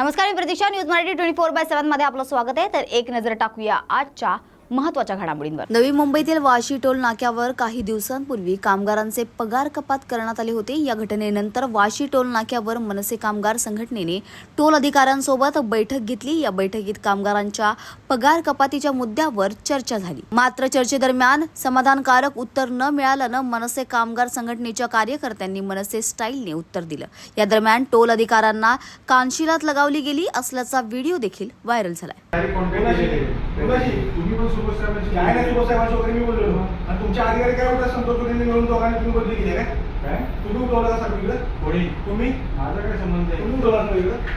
नमस्कार मी Pratiksha. News Marathi twenty four by सेव्हनमध्ये आपलं स्वागत आहे. तर एक नजर टाकूया आजच्या महत्त्वाच्या घडामोडींवर. नवी मुंबईतील वाशी टोल नाक्यावर काही दिवसांपूर्वी कामगारांचे पगार कपात करण्यात आले होते. या घटनेनंतर वाशी टोल नाक्यावर मनसे कामगार संघटनेने टोल अधिकाऱ्यांसोबत बैठक घेतली. या बैठकीत कामगारांच्या पगार कपातीच्या मुद्द्यावर चर्चा झाली. मात्र चर्चेदरम्यान समाधानकारक उत्तर न मिळाल्यानं मनसे कामगार संघटनेच्या कार्यकर्त्यांनी मनसे स्टाईलने उत्तर दिलं. या दरम्यान टोल अधिकाऱ्यांना कानशिलात लगावली गेली असल्याचा व्हिडिओ देखील व्हायरल झालाय. तुम्ही पण सुभाष साहेबांशी काय नाही बोलले. सुभाष साहेबांशी वगैरे मी बोललेलो आणि तुमच्या अधिकारी काय संतोष मिळून दोघांनी तुम्ही बदली केली आहे काय? काय? तुम्ही उठवला का सगळीकडे कोणी? तुम्ही? माझा काय संबंध आहे? तुम्ही उठवला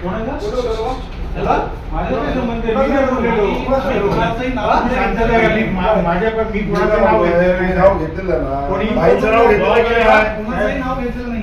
कोणाचा? उठवलं? माझा संबंध आहे? बोललो? हा? माझ्या मी कोणाचं नाव घेतलेलं ना. कोणी? भाईचं नाव घेतलेलं की नाही?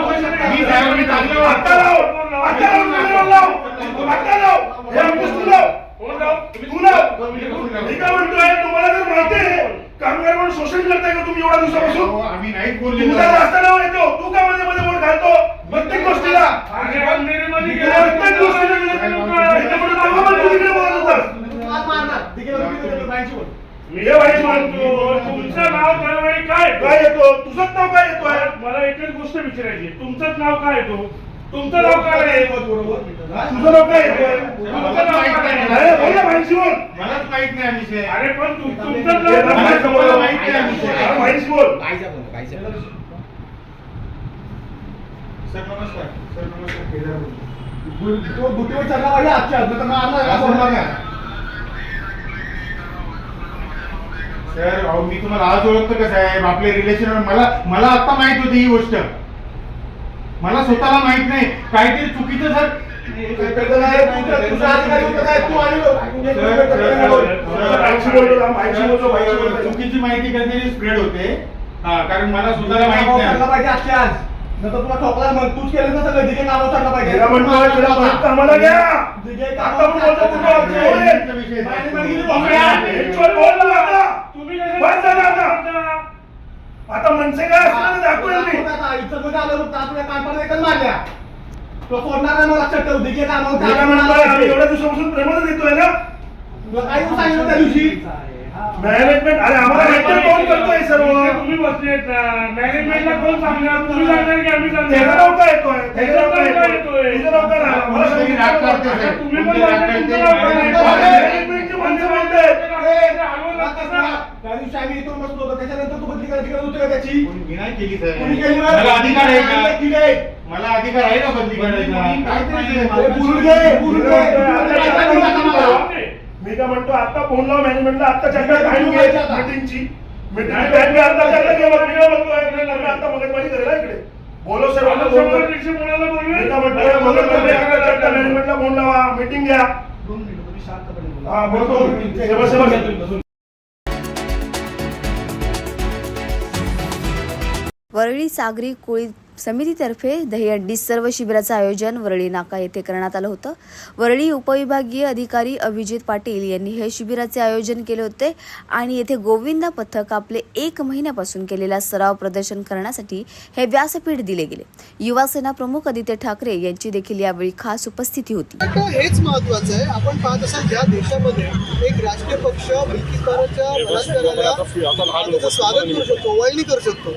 नाही नाही. नाही, नाही? नाही, नाही, नाही, नाही, नाही, नाही, नाही, नाही. नाही. हे. हे तुम्हाला जर माहिती आहे कामगार म्हणून शोषण करताय का तुम्ही एवढ्या दिवसापासून हो, आम्ही बोललेलो. नाव येतो तू का मध्ये मध्ये घालतो प्रत्येक गोष्टीला प्रत्येक गोष्टीला बोलत. मी हे वाईट म्हणतो तुमचं नाव दरवेळी काय येतं? काय येतो तुझंच नाव काय येतोय मला एकच गोष्ट विचारायची. तुमचंच नाव काय येतो तुमचं नाव काय आहे बरोबर. हा? तुझं नाव काय येतोय तुमचं नाव काय आहे? अरे बोल ना भाईशी बोल मलाच माहीत नाही हा विषय अरे पण तु- तुमचंच हे नाव ना काय भाईशी आहे? बोल. मला माहीत नाही हा विषय. अरे भाईशी बोल सर नमस्कार सर नमस्कार केदार बोलतो. तो बुटीवर चढला पाहिजे आजच्या आज, नाहीतर मारणार का सोडणार नाही. सर अहो मी तुम्हाला आज ओळखतो का साहेब. आपले रिलेशन मला मला आता माहीत होती ही गोष्ट. मला स्वतःला माहीत नाही. काहीतरी चुकीचं सर. चुकीची माहिती काहीतरी स्प्रेड होते. हा कारण मला स्वतःला माहीत नाही. पाहिजे आज नंतर तुला ठोकला मग तूच केलं ना सगळं चढला पाहिजे कामाला घ्या बोलतो कुठं आमचं बोल रे. तुमचा विषय आहे. आणि मग गेली अरे, बॉम्बे. actual बोल ना आता. तुम्ही कशाला बस झालं आता. बोलता? आता मनसे काय असलं तर दाखवेल मी आता इथं मध्ये आलं होतं, आपल्या कानपाड्यात एकच मारल्या. तो सोडणार नाही मला लक्षात ठेव दिघे कामावर मी काय म्हणतोय आम्ही एवढ्या दिवसापासून प्रेमानं देतोय ना तुला काय येऊन सांगितलं त्या दिवशी मॅनेजमेंट अरे आम्हाला कोण करतोय सर्व तुम्ही बसलेत ना. मॅनेजमेंटला कोण सांगणार तुम्ही सांगणार की आम्ही त्याचं सांगणार नाव काय येतोय त्याचं नाव काय त्याचं नाव काय येतोय येतोय? तुझं नाव काय राहिलं? मला तुम्ही सांगितलं राग ना. करताय, साहेब. तुम्ही पण तुम्ही राग सांगताय, करताय. तुमचं नाव काय अरे, आहे? मॅनेजमेंटची माणसं म्हणतायत. त्या दिवशी आम्ही इथून बसलो होतो. त्याच्यानंतर तू बदली करायची गरज होती का त्याची. मी नाही केली कोणी साहेब केली? मला अधिकार आहे का? केली आहे. मला अधिकार आहे का बदली करायचा? बोलून घे, बोलून घे. मी काय म्हणतो आता फोन लाव मॅनेजमेंटला आता चर्चा घालून घ्यायची आता. मीटिंगची मीटिंग आता चर्चा केलं मी काय म्हणतोय मी आता मगजमारी करेल इकडे. बोलो सर्वांना आता फोन शंभर कर. दीडशे मुलाला बोलवेल. मी काय म्हणतोय मगजमारी आता चर्चा मॅनेजमेंटला फोन लावा. मीटिंग घ्या. दोन मिनिटं, तुम्ही शांतपणे बोला. हा बोलतो. सेवा सेवा. वरळी सागरी कोळी समितीतर्फे दहीहंडी सर्व शिबिराचं आयोजन वरळी नाका येथे करण्यात आलं होतं. वरळी उपविभागीय अधिकारी अभिजित पाटील यांनी हे शिबिराचे आयोजन केले होते आणि येथे गोविंदा पथक आपले एक महिन्यापासून केलेला सराव प्रदर्शन करण्यासाठी हे व्यासपीठ दिले गेले. युवा सेना प्रमुख आदित्य ठाकरे यांची देखील यावेळी खास उपस्थिती होती. हेच महत्वाचं आहे. आपण पाहत असाल ज्या देशामध्ये एक राजकीय पक्ष स्वागत करू शकतो करू शकतो.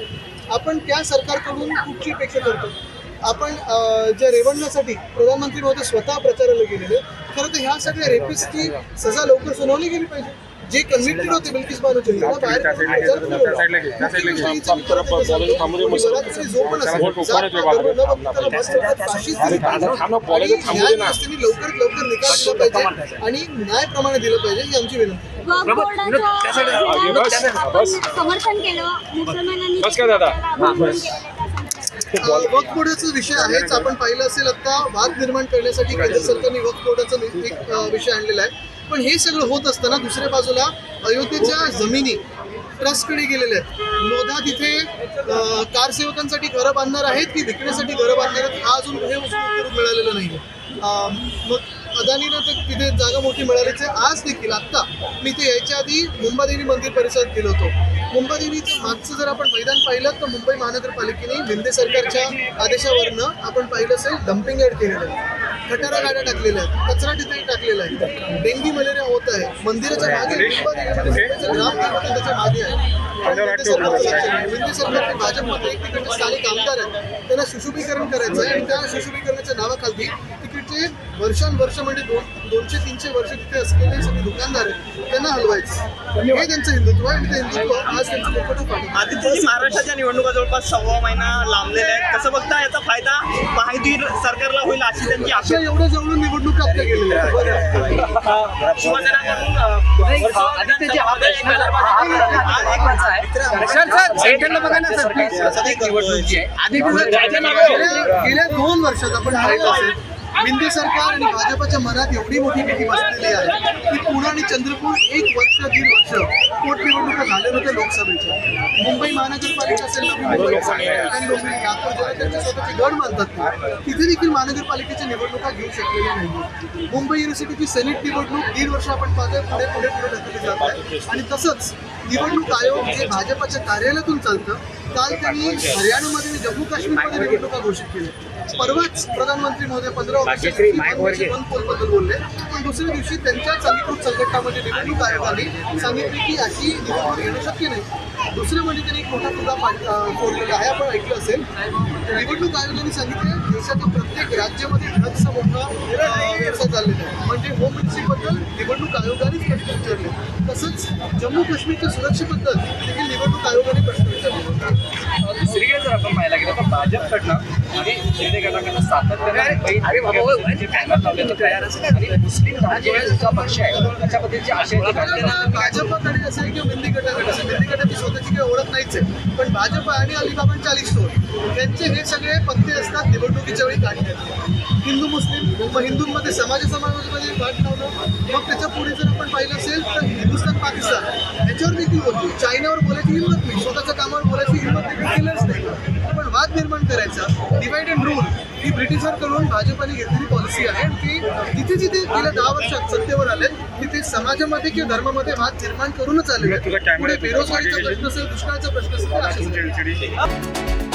आपण त्या सरकारकडून कुठची अपेक्षा करतो? आपण ज्या रेवणण्यासाठी प्रधानमंत्री महोदय स्वतः प्रचाराला गेलेले. खरं तर ह्या सगळ्या रेपिस्टची सजा लवकर सुनावली गेली पाहिजे. जे कन्व्हिक्टेड होते बिल्किस बानूचे बाहेर न्याय लवकरात लवकर निकाल दिला पाहिजे आणि न्यायप्रमाणे दिलं पाहिजे ही आमची विनंती समर्थन केलं मुसलमानांनी वक्फ बोर्डाचा विषय आहेच. आपण पाहिलं असेल आता वाद निर्माण करण्यासाठी केंद्र सरकारने वक्फ बोर्डाचा एक विषय आणलेला आहे. पण हे सगळं होत असताना दुसऱ्या बाजूला अयोध्येच्या जमिनी ट्रस्टकडे गेलेल्या आहेत. लोधा तिथे कारसेवकांसाठी घरं बांधणार आहेत की विकण्यासाठी घरं बांधणार आहेत हा अजून हे उत्तर मिळालेलं नाही मग अदानीला तर तिथे जागा मोठी मिळालीच आहे. आज देखील आत्ता मी ते यायच्या आधी मुंबादेवी मंदिर परिसरात गेलो होतो. मुंबादेवीचं मागचं जर आपण मैदान पाहिलं तर मुंबई महानगरपालिकेने शिंदे सरकारच्या आदेशावरनं आपण पाहिलं असेल डम्पिंग ॲड केलेलं आहे. खटारा गाड्या टाकलेल्या आहेत कचरा तिथे टाकलेला आहे. डेंगी मलेरिया होत आहे. मंदिराच्या मागे त्याच्यामागे आहे. भाजपमध्ये एक तिकडचे स्थानिक आमदार आहेत त्यांना सुशोभीकरण करायचं आहे आणि त्या सुशोभीकरणाच्या नावाखाली तिकडचे वर्षानुवर्ष म्हणजे दोन दोनशे तीनशे वर्ष तिथे असलेले सगळे दुकानदार आहेत त्यांना हलवायचं. हे त्यांचं हिंदुत्व आहे आणि ते हिंदुत्व आज त्यांचं महाराष्ट्राच्या निवडणुका जवळपास सव्वा महिना लांबलेल्या आहेत. कसं बघता याचा फायदा महायुती सरकारला होईल अशी त्यांची अशा आशा एवढ्या जवळून निवडणुका आपल्या गेलेल्या आहेत. हा गेल्या दोन वर्षात आपण पाहिलं असेल. शिंदे सरकार आणि भाजपच्या मनात एवढी मोठी भीती बसलेली आहे की पुणे आणि चंद्रपूर एक वर्ष दीड वर्ष पोटनिवडणुका झाले होते लोकसभेच्या. मुंबई महानगरपालिका असेल नवी मुंबई नागपूर गड मानतात तिथे देखील महानगरपालिकेच्या निवडणुका घेऊ शकलेल्या नाही मुंबई युनिव्हर्सिटीची सेनेट निवडणूक दीड वर्ष आपण पाहतोय पुढे पुढे पुढे ढकलली जात आहे. आणि तसंच निवडणूक आयोग जे भाजपच्या कार्यालयातून चालतं काल त्यांनी हरियाणामध्ये जम्मू काश्मीरमध्ये निवडणुका घोषित केल्या. परवाच प्रधानमंत्री महोदय पंधरा ऑगस्टबद्दल बोलले. पण दुसऱ्या दिवशी त्यांच्याच अधिकृत संघटनामध्ये निवडणूक आयोगाने सांगितले की अशी निवडणूक घेणं शक्य नाही. दुसरं म्हणजे त्यांनी मोठा मुद्दा फोडलेला आहे. आपण ऐकलं असेल. निवडणूक आयोगाने सांगितले देशाच्या प्रत्येक राज्यामध्ये ड्रग्सचा मोठा व्यवसाय चाललेला आहे. म्हणजे होम मिनिस्ट्रीबद्दल निवडणूक आयोगानेच प्रश्न विचारले. तसंच जम्मू काश्मीरच्या सुरक्षेबद्दल देखील निवडणूक आयोगाने सिरियस जर आपण पाहायला गेलं तर भाजपकडनं आणि शिंदे गटाकडनं सातत्याने लावलेलं तयार असेल आणि मुस्लिम जो पक्ष आहे त्याच्याबद्दलचे आशय आपल्याला करतात. भाजपकडे असेल किंवा मेंदी गटाकडे मेंदी गटाची स्वतःची काही ओळख नाहीच आहे. पण भाजप आणि अलिबाबा चाळीस स्टोर यांचे हे सगळे पत्ते असतात निवडणुकीच्या वेळी काढण्यात. हिंदू मुस्लिम मग हिंदूंमध्ये समाज समाजामध्ये वाट लावणं मग त्याच्या पुढे जर आपण पाहिलं असेल तर हिंदुस्थान पाकिस्तान याच्यावर देखील बोलतो चायनावर बोलायची हिंमत नाही. स्वतःच्या कामावर बोलायची हिंमत देखील केलंच नाही. पण वाद निर्माण करायचा. डिवाइड अँड रूल ही ब्रिटिशांकडून भाजपाने घेतलेली पॉलिसी आहे. आणि ती जिथे जिथे गेल्या दहा वर्षात सत्तेवर आले तिथे समाजामध्ये किंवा धर्मामध्ये वाद निर्माण करूनच आले पुढे बेरोजगारीचा प्रश्न असेल दुष्काळाचा प्रश्न असेल.